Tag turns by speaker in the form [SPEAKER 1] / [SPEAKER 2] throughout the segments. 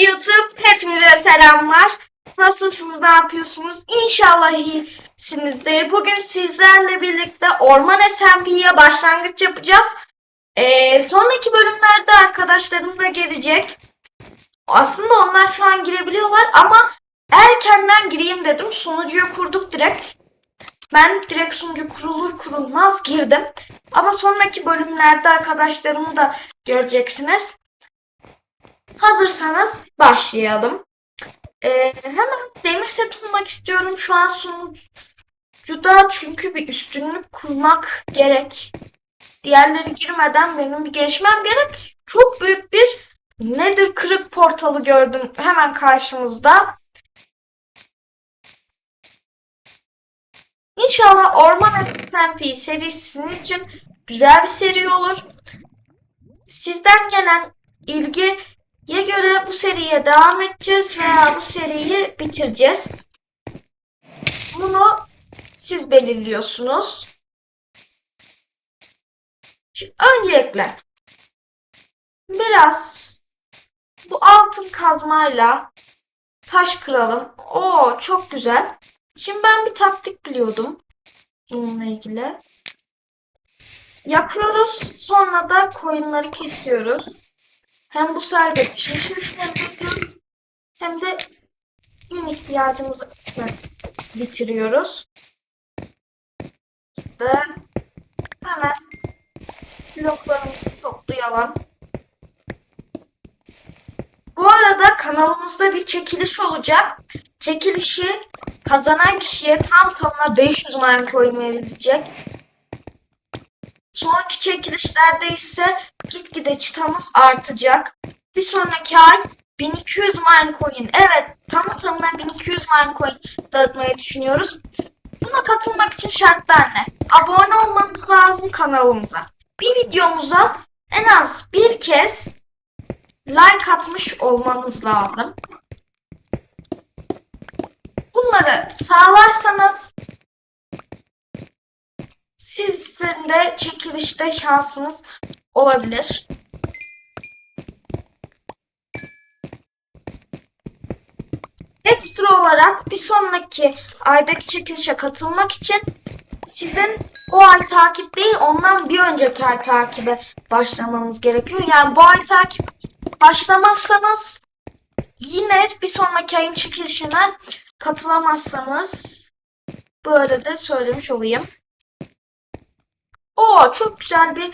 [SPEAKER 1] YouTube hepinize selamlar. Nasılsınız, ne yapıyorsunuz? İnşallah iyisinizdir. Bugün sizlerle birlikte Orman SMP'ye başlangıç yapacağız. Ee, sonraki bölümlerde arkadaşlarım da gelecek. Aslında onlar şu an girebiliyorlar ama erkenden gireyim dedim. Sunucuyu kurduk direkt. Ben direkt sunucu kurulur kurulmaz girdim. Ama sonraki bölümlerde arkadaşlarımı da göreceksiniz. Hazırsanız başlayalım. Ee, hemen demir set bulmak istiyorum şu an sunucuda çünkü bir üstünlük kurmak gerek. Diğerleri girmeden benim bir geçmem gerek. Çok büyük bir nedir kırık portalı gördüm hemen karşımızda. İnşallah Orman SMP serisinin için güzel bir seri olur. Sizden gelen ilgiye göre bu seriye devam edeceğiz veya bu seriyi bitireceğiz. Bunu siz belirliyorsunuz. Şimdi öncelikle biraz bu altın kazmayla taş kıralım. Oo çok güzel. Şimdi ben bir taktik biliyordum bununla ilgili. Yakıyoruz. Sonra da koyunları kesiyoruz. Hem bu sayede şaşırtı yapıyoruz. Hem de gün ihtiyacımızı bitiriyoruz. Ve hemen bloklarımızı toplayalım. Bu arada kanalımızda bir çekiliş olacak. Çekilişi kazanan kişiye tam tamına 500 mine coin verilecek. Sonraki çekilişlerde ise gitgide çıtamız artacak. Bir sonraki ay 1200 mine coin. Evet tamı tamına 1200 mine coin dağıtmayı düşünüyoruz. Buna katılmak için şartlar ne? Abone olmanız lazım kanalımıza. Bir videomuza en az bir kez like atmış olmanız lazım. Bunları sağlarsanız sizin de çekilişte şansınız olabilir. Ekstra olarak bir sonraki aydaki çekilişe katılmak için sizin o ay takip değil ondan bir önceki ay takibe başlamanız gerekiyor. Yani bu ay takip başlamazsanız yine bir sonraki ayın çekilişine katılamazsanız böyle de söylemiş olayım. Oo çok güzel bir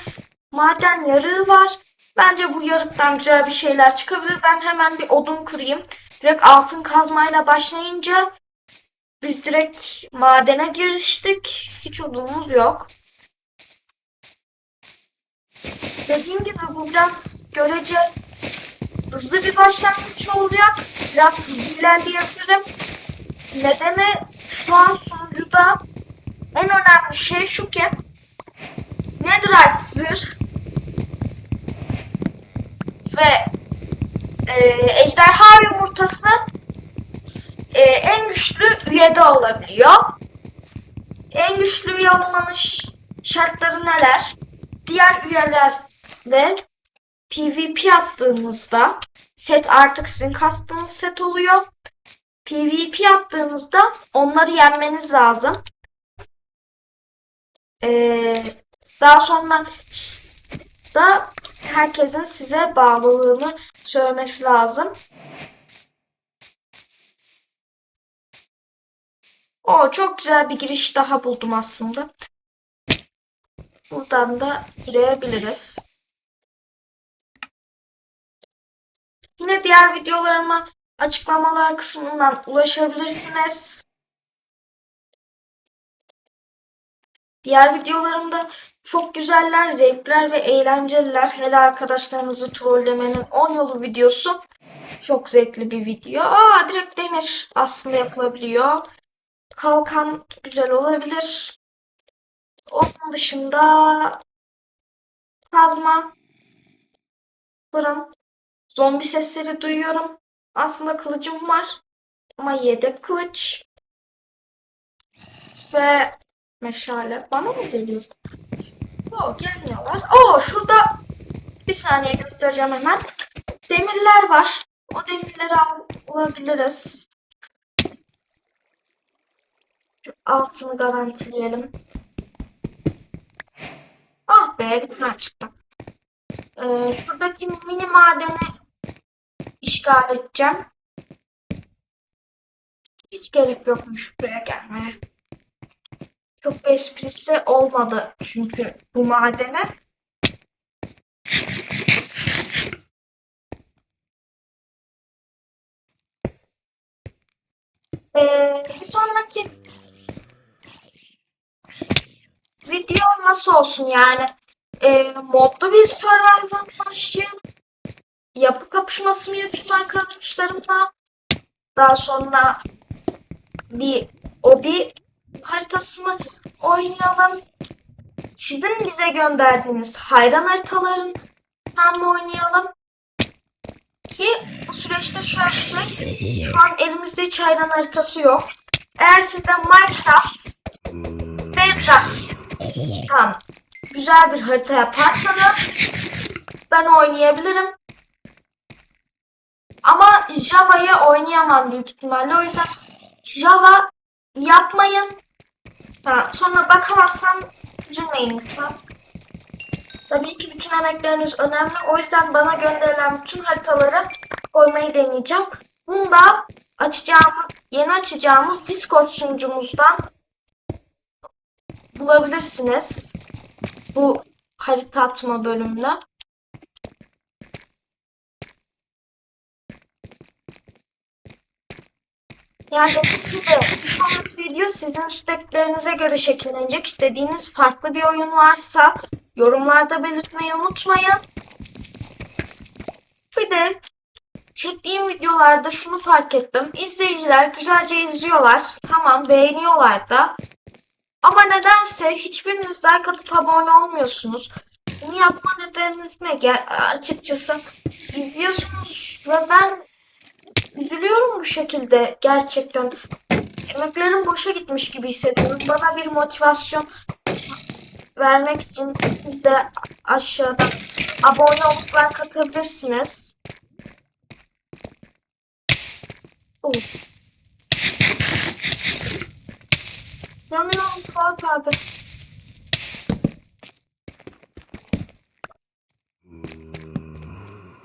[SPEAKER 1] maden yarığı var. Bence bu yarıktan güzel bir şeyler çıkabilir. Ben hemen bir odun kırayım. Direkt altın kazmayla başlayınca biz direkt madene giriştik. Hiç odunumuz yok. Dediğim gibi bu biraz görece hızlı bir başlangıç olacak. Biraz hızlı ilerleyebilirim. Nedeni şu an sunucuda en önemli şey şu ki Netherite ve e, ejderha yumurtası e, en güçlü üyede olabiliyor. En güçlü üye olmanın şartları neler? Diğer üyelerle PvP attığınızda set artık sizin kastığınız set oluyor. PvP attığınızda onları yenmeniz lazım. Ee, daha sonra da herkesin size bağlılığını söylemesi lazım. O çok güzel bir giriş daha buldum aslında. Buradan da girebiliriz. Yine diğer videolarıma açıklamalar kısmından ulaşabilirsiniz. Diğer videolarımda çok güzeller, zevkler ve eğlenceliler. Hele arkadaşlarınızı trollemenin 10 yolu videosu. Çok zevkli bir video. Aa direkt demir aslında yapılabiliyor. Kalkan güzel olabilir. Onun dışında kazma, fırın, zombi sesleri duyuyorum. Aslında kılıcım var. Ama yedek kılıç. Ve meşale. Bana mı geliyor? Oo gelmiyorlar. Oo şurada bir saniye göstereceğim hemen. Demirler var. O demirleri al- alabiliriz. Şu altını garantileyelim. Ah be tane çıktı. Ee, şuradaki mini madeni işgal edeceğim. Hiç gerek yokmuş buraya gelmeye. Çok bir esprisi olmadı çünkü bu madene. Ee, bir sonraki video nasıl olsun yani? Ee, modlu bir Survivor'a başlayalım. Yapı kapışması mı yapayım arkadaşlarımla? Daha sonra bir obi haritası mı oynayalım? Sizin bize gönderdiğiniz hayran haritalarından mı oynayalım? Ki bu süreçte şöyle bir şey, şu an elimizde hiç hayran haritası yok. Eğer sizde Minecraft, Bedrock'tan güzel bir harita yaparsanız ben oynayabilirim. Ama Java'yı oynayamam büyük ihtimalle. O yüzden Java yapmayın. Ha, sonra bakamazsam üzülmeyin lütfen. Tabii ki bütün emekleriniz önemli. O yüzden bana gönderilen bütün haritaları koymayı deneyeceğim. Bunu da açacağım, yeni açacağımız Discord sunucumuzdan bulabilirsiniz. Bu harita atma bölümünde. Yani gibi bir sonraki video sizin isteklerinize göre şekillenecek. İstediğiniz farklı bir oyun varsa yorumlarda belirtmeyi unutmayın. Bir de çektiğim videolarda şunu fark ettim. İzleyiciler güzelce izliyorlar. Tamam beğeniyorlar da. Ama nedense hiçbiriniz like atıp abone olmuyorsunuz. Bunu yapma nedeniniz ne? Açıkçası izliyorsunuz ve ben üzülüyorum bu şekilde gerçekten. Emeklerim boşa gitmiş gibi hissediyorum. Bana bir motivasyon vermek için siz de aşağıda abone olup like atabilirsiniz. Oh. Yanıyorum Fuat abi.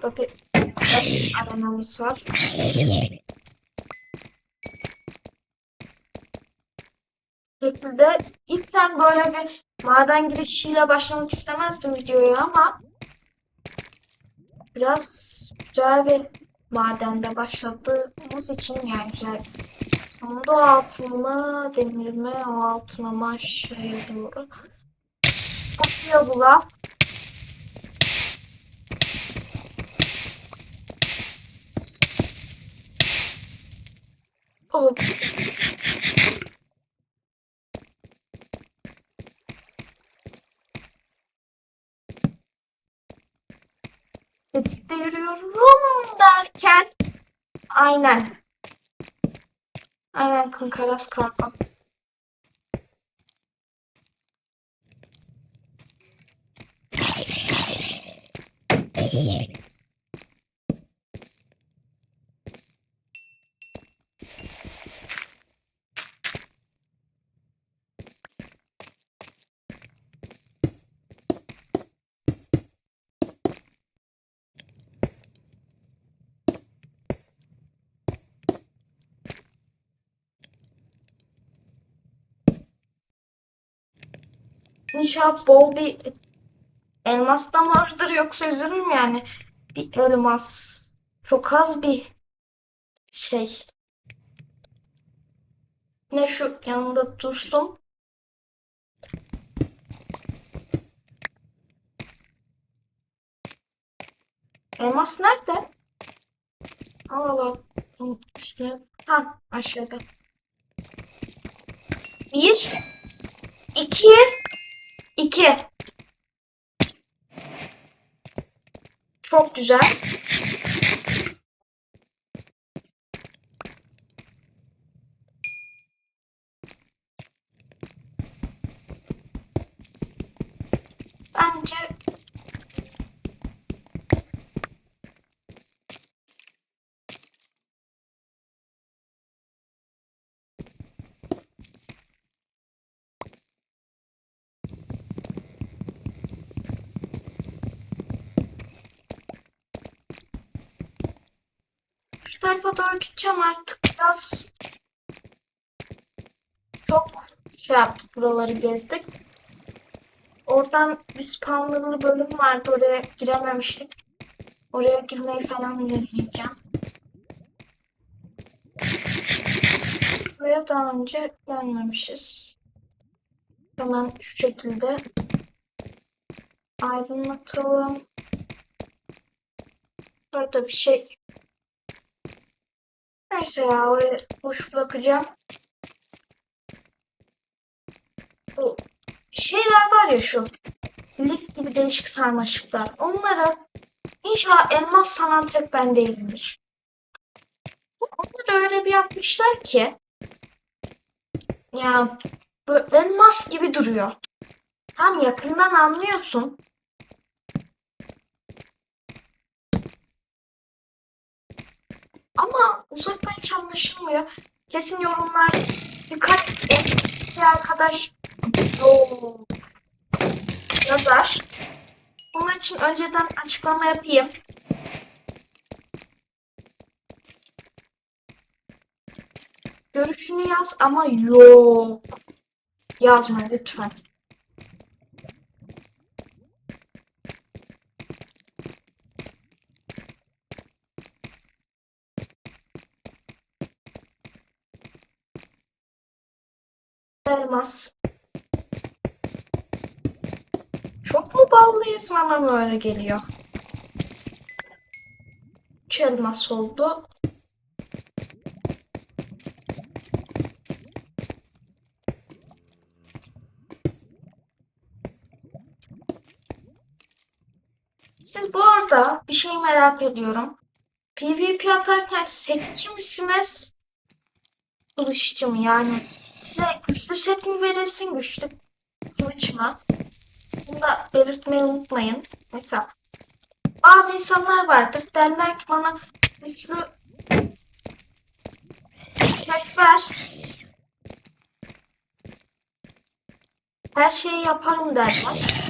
[SPEAKER 1] Tabii arenamız var. şekilde ilkten böyle bir maden girişiyle başlamak istemezdim videoyu ama biraz güzel bir madende başladığımız için yani güzel. Ama da o altın mı, demir mi, o altın ama aşağıya doğru. Bakıyor bu laf. Oh. Tetikte yürüyorum derken aynen. Aynen kınkaras karma. İnşallah bol bir elmas da vardır yoksa üzülürüm yani. Bir elmas. Çok az bir şey. Ne şu yanında dursun. Elmas nerede? Al al al. Ha aşağıda. Bir. iki, iki. Çok güzel. Bence şu tarafa doğru gideceğim artık biraz çok şey yaptık buraları gezdik. Oradan bir spawnerlı bölüm vardı oraya girememiştik. Oraya girmeyi falan deneyeceğim. Buraya daha önce gelmemişiz. Hemen şu şekilde aydınlatalım. Burada bir şey Neyse ya oraya boş bırakacağım. Bu şeyler var ya şu lif gibi değişik sarmaşıklar. Onları inşallah elmas sanan tek ben değilimdir. Onları öyle bir yapmışlar ki ya böyle elmas gibi duruyor. Tam yakından anlıyorsun. Ama uzaktan hiç anlaşılmıyor. Kesin yorumlar birkaç etkisi arkadaş yok yazar. Bunun için önceden açıklama yapayım. Görüşünü yaz ama yok. Yazma lütfen. Elmas. Çok mu ballıyız bana mı öyle geliyor? Üç elmas oldu. Siz bu arada bir şey merak ediyorum. PvP atarken setçi misiniz? Kılıççı mı yani? Size güçlü set mi verilsin, güçlü kılıç mı? Bunu da belirtmeyi unutmayın. Mesela bazı insanlar vardır derler ki bana güçlü set ver. Her şeyi yaparım derler.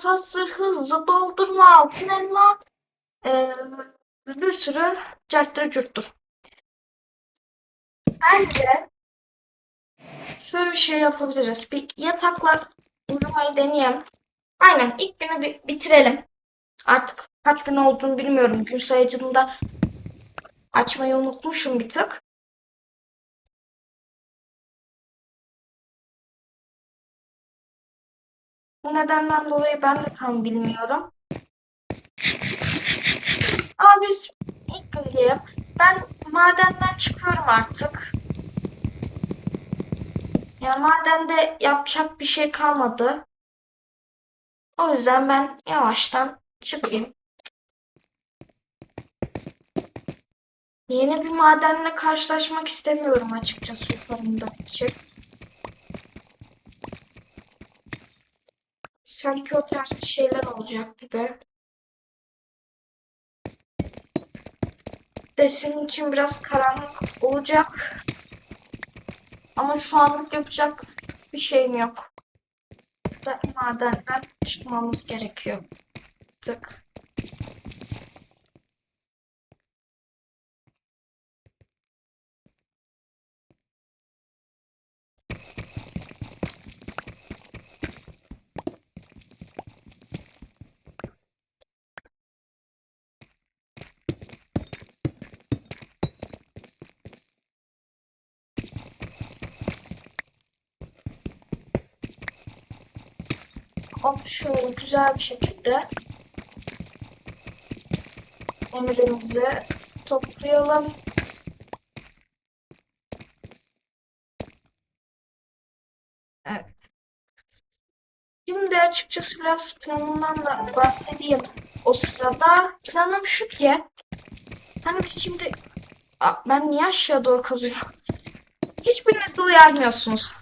[SPEAKER 1] Elmas hastır, hızlı doldurma, altın elma, eee, bir sürü carttır curttur. Bence şöyle bir şey yapabiliriz. Bir yatakla uyumayı deneyelim. Aynen ilk günü bir bitirelim. Artık kaç gün olduğunu bilmiyorum. Gün sayacını da açmayı unutmuşum bir tık. Nedenden dolayı ben de tam bilmiyorum. Ama biz ilk gün diyelim. Ben madenden çıkıyorum artık. Ya madende yapacak bir şey kalmadı. O yüzden ben yavaştan çıkayım. Yeni bir madenle karşılaşmak istemiyorum açıkçası yukarımdaki. Sanki o tarz bir şeyler olacak gibi. Desin için biraz karanlık olacak. Ama şu anlık yapacak bir şeyim yok. Da madenden çıkmamız gerekiyor. Tık. Şöyle güzel bir şekilde emirimizi toplayalım. Evet. Şimdi açıkçası biraz planımdan da bahsedeyim. O sırada planım şu ki hani biz şimdi Aa, ben niye aşağı doğru kazıyorum? Hiçbiriniz de uyarmıyorsunuz.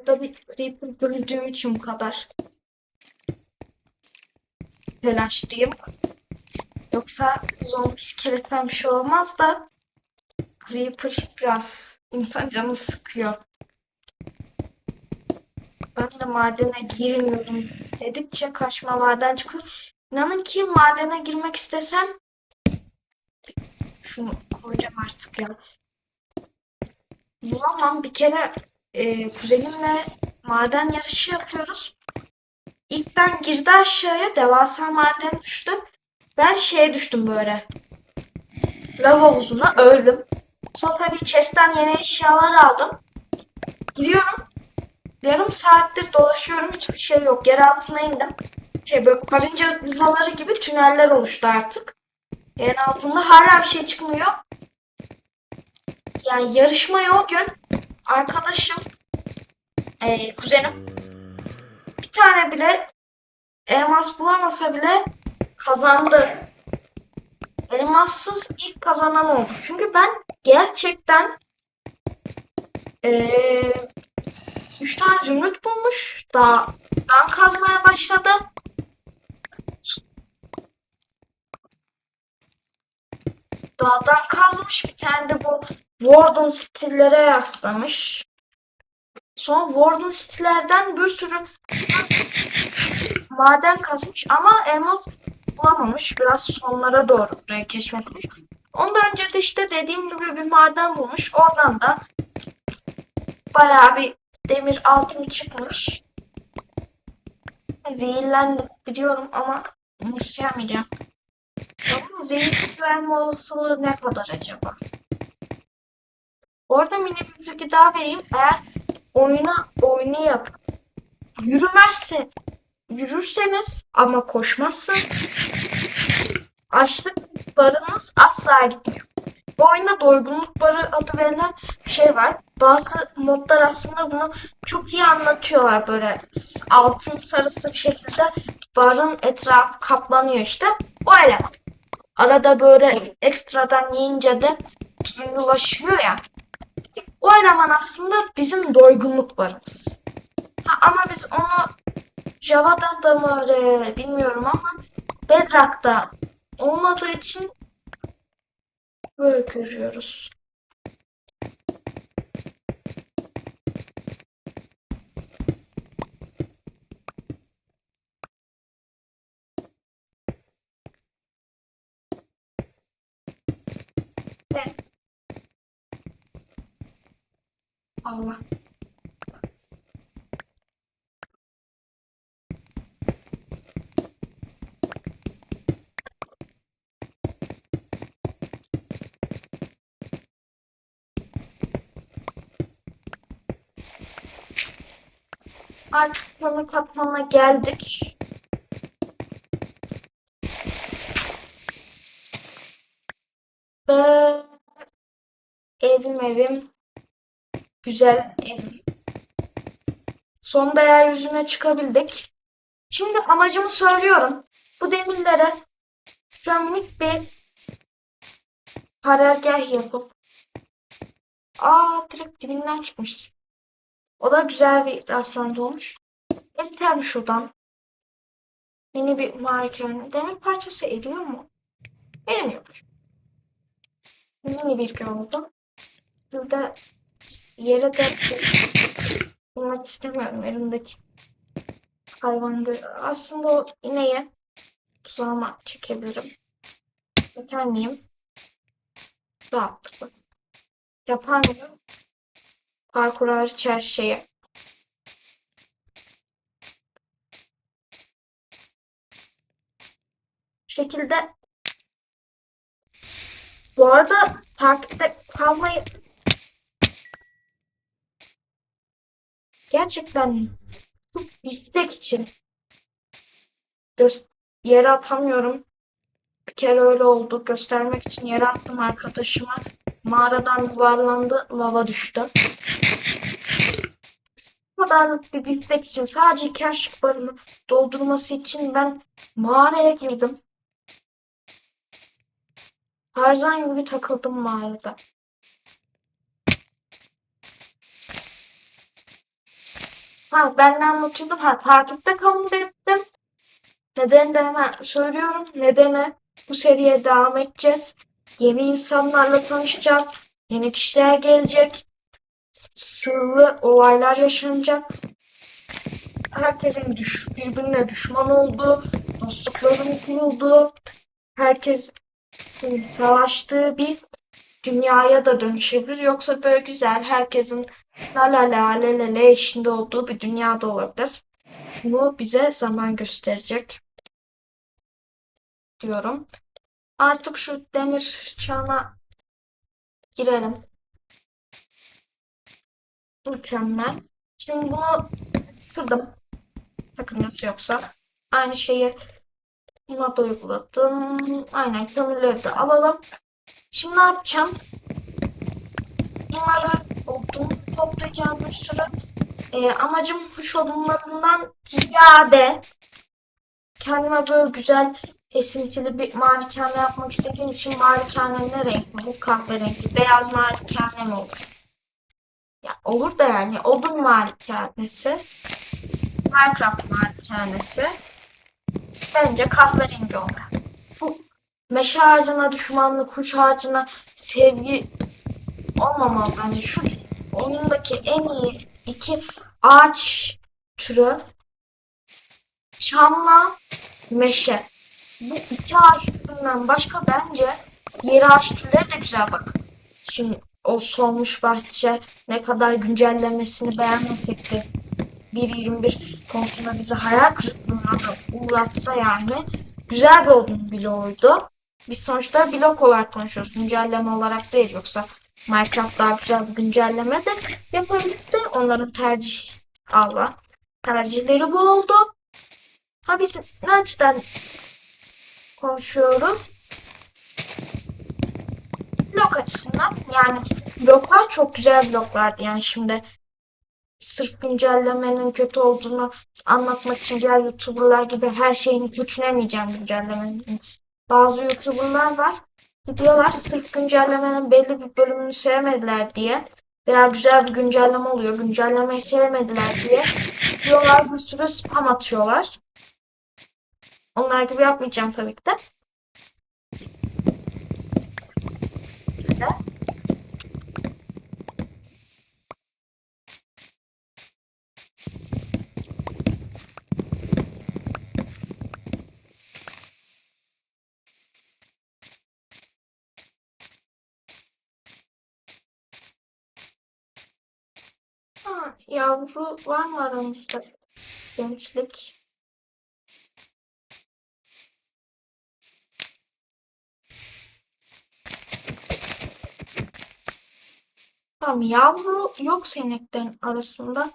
[SPEAKER 1] Burada bir creeper gördüğüm için bu kadar telaşlıyım. Yoksa zombi iskeletten bir şey olmaz da creeper biraz insan canı sıkıyor. Ben de madene girmiyorum dedikçe karşıma maden çıkıyor. İnanın ki madene girmek istesem şunu koyacağım artık ya. Bulamam. Bir kere e, kuzenimle maden yarışı yapıyoruz. İlk ben girdi aşağıya devasa maden düştü. Ben şeye düştüm böyle. Lav havuzuna öldüm. Sonra tabii chest'ten yeni eşyalar aldım. Giriyorum. Yarım saattir dolaşıyorum. Hiçbir şey yok. Yer altına indim. Şey böyle karınca yuvaları gibi tüneller oluştu artık. Yerin altında hala bir şey çıkmıyor. Yani yarışmayı o gün arkadaşım eee, kuzenim bir tane bile elmas bulamasa bile kazandı. Elmassız ilk kazanan oldu. Çünkü ben gerçekten eee 3 tane zümrüt bulmuş. Daha dan kazmaya başladı. Dağdan kazmış bir tane de bu Warden stillere yaslamış. Sonra Warden stillerden bir sürü maden kazmış ama elmas bulamamış. Biraz sonlara doğru burayı keşfetmiş. Ondan önce de işte dediğim gibi bir maden bulmuş. Oradan da bayağı bir demir altın çıkmış. Zehirlendim biliyorum ama umursayamayacağım. Ama zehir verme olasılığı ne kadar acaba? Orada mini bir bilgi daha vereyim. Eğer oyuna oynayıp yürümezse yürürseniz ama koşmazsa açlık barınız asla gitmiyor. Bu oyunda doygunluk barı adı verilen bir şey var. Bazı modlar aslında bunu çok iyi anlatıyorlar böyle altın sarısı bir şekilde barın etrafı kaplanıyor işte. O eleman. Arada böyle ekstradan yiyince de turunculaşıyor ya. O eleman aslında bizim doygunluk barımız. Ha, ama biz onu Java'da da mı öyle bilmiyorum ama Bedrock'ta olmadığı için böyle görüyoruz. Evet. Allah. Artık konu katmana geldik. Ve evim evim. Güzel evim. Sonunda yeryüzüne çıkabildik. Şimdi amacımı söylüyorum. Bu demirlere şöyle minik bir karargah yapıp Aa direkt dibinden çıkmış. O da güzel bir rastlantı olmuş. Eritelim şuradan. Yeni bir malikane. Demir parçası eriyor mu? Erimiyormuş. mini bir köy oldu. Burada yere de bulmak istemiyorum elimdeki hayvan Aslında o ineği tuzağıma çekebilirim. Çeker miyim? Rahatlıkla. Yapar mıyım? Parkur hariç her şeyi. Bu şekilde bu arada takipte kalmayı gerçekten çok istek için yere atamıyorum. Bir kere öyle oldu. Göstermek için yere attım arkadaşıma. Mağaradan yuvarlandı, lava düştü. Bu kadarlık bir biftek için sadece iki aşık barımı doldurması için ben mağaraya girdim. Tarzan gibi takıldım mağarada. Ha ben ne anlatıyordum? Ha takipte kalın dedim. Neden de hemen söylüyorum. Nedeni bu seriye devam edeceğiz. Yeni insanlarla tanışacağız. Yeni kişiler gelecek. Sırlı olaylar yaşanacak. Herkesin düş birbirine düşman olduğu, dostlukların kurulduğu, herkesin savaştığı bir dünyaya da dönüşebilir. Yoksa böyle güzel, herkesin la la la le le le içinde olduğu bir dünyada olabilir. Bunu bize zaman gösterecek diyorum. Artık şu demir çağına girelim. Mükemmel. Şimdi bunu kırdım. Takılması yoksa. Aynı şeyi buna da uyguladım. Aynen kömürleri de alalım. Şimdi ne yapacağım? Bunları odun toplayacağım bir sürü. Ee, amacım kuş odunlarından ziyade kendime böyle güzel esintili bir malikane yapmak istediğim için malikane ne renk mi? Bu kahverengi. Beyaz malikane mi olur? Ya olur da yani odun malikanesi. Minecraft malikanesi. Bence kahverengi olmalı. Bu meşe ağacına düşmanlık, kuş ağacına sevgi olmamalı bence. Şu oyundaki en iyi iki ağaç türü çamla meşe. Bu iki ağaç türünden başka bence diğer ağaç türleri de güzel bak. Şimdi o solmuş bahçe ne kadar güncellemesini beğenmesek de 1.21 konusunda bizi hayal kırıklığına da uğratsa yani güzel bir odun bloğuydu. Biz sonuçta blok olarak konuşuyoruz. Güncelleme olarak değil yoksa Minecraft daha güzel bir güncelleme de yapabilirdi. Onların tercih Allah tercihleri bu oldu. Ha biz ne açıdan konuşuyoruz? Blok açısından yani bloklar çok güzel bloklardı yani şimdi sırf güncellemenin kötü olduğunu anlatmak için diğer youtuberlar gibi her şeyini kötülemeyeceğim güncellemenin. Bazı youtuberlar var gidiyorlar sırf güncellemenin belli bir bölümünü sevmediler diye veya güzel bir güncelleme oluyor güncellemeyi sevmediler diye diyorlar bir sürü spam atıyorlar. Onlar gibi yapmayacağım tabii ki de. Şöyle. Ha, yavru var mı aramızda? Gençlik. Tamam yavru yok seneklerin arasında.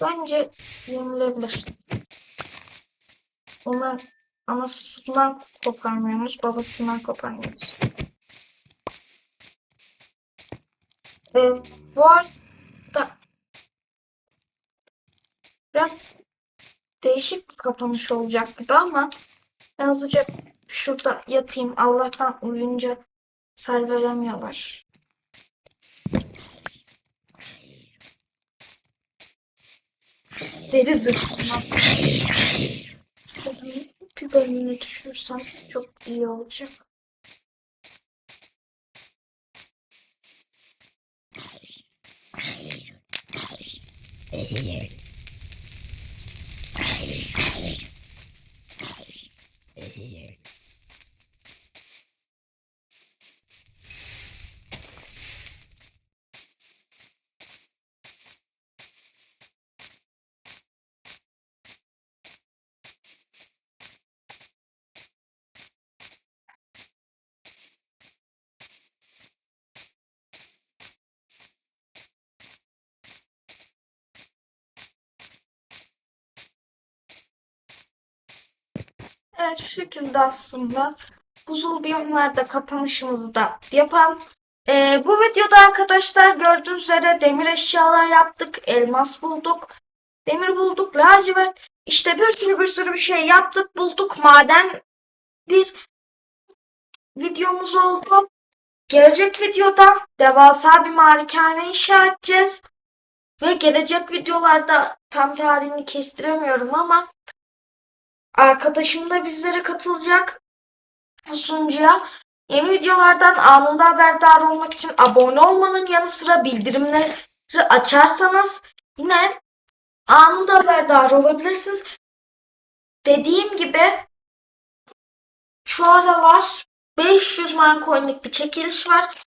[SPEAKER 1] Bence yenilebilir. Onu anasından koparmıyoruz, babasından koparmıyoruz. Ee, bu arada Biraz değişik bir kapanış olacak gibi ama ben hızlıca şurada yatayım. Allah'tan uyuyunca serveremiyorlar. Deri zırhlamaz. Sırrımın bir bölümüne düşürsem çok iyi olacak. Hayır. Evet şu şekilde aslında buzul biyomlarda kapanışımızı da yapalım. Ee, bu videoda arkadaşlar gördüğünüz üzere demir eşyalar yaptık. Elmas bulduk. Demir bulduk. Lacivert. İşte bir sürü bir sürü bir şey yaptık. Bulduk. Maden bir videomuz oldu. Gelecek videoda devasa bir malikane inşa edeceğiz. Ve gelecek videolarda tam tarihini kestiremiyorum ama arkadaşım da bizlere katılacak sunucuya. Yeni videolardan anında haberdar olmak için abone olmanın yanı sıra bildirimleri açarsanız yine anında haberdar olabilirsiniz. Dediğim gibi şu aralar 500 Minecoin'lik bir çekiliş var.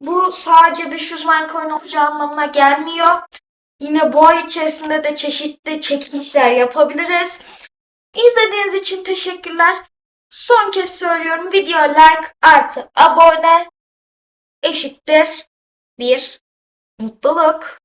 [SPEAKER 1] Bu sadece 500 Minecoin olacağı anlamına gelmiyor. Yine bu ay içerisinde de çeşitli çekilişler yapabiliriz. İzlediğiniz için teşekkürler. Son kez söylüyorum. Video like artı abone eşittir bir mutluluk.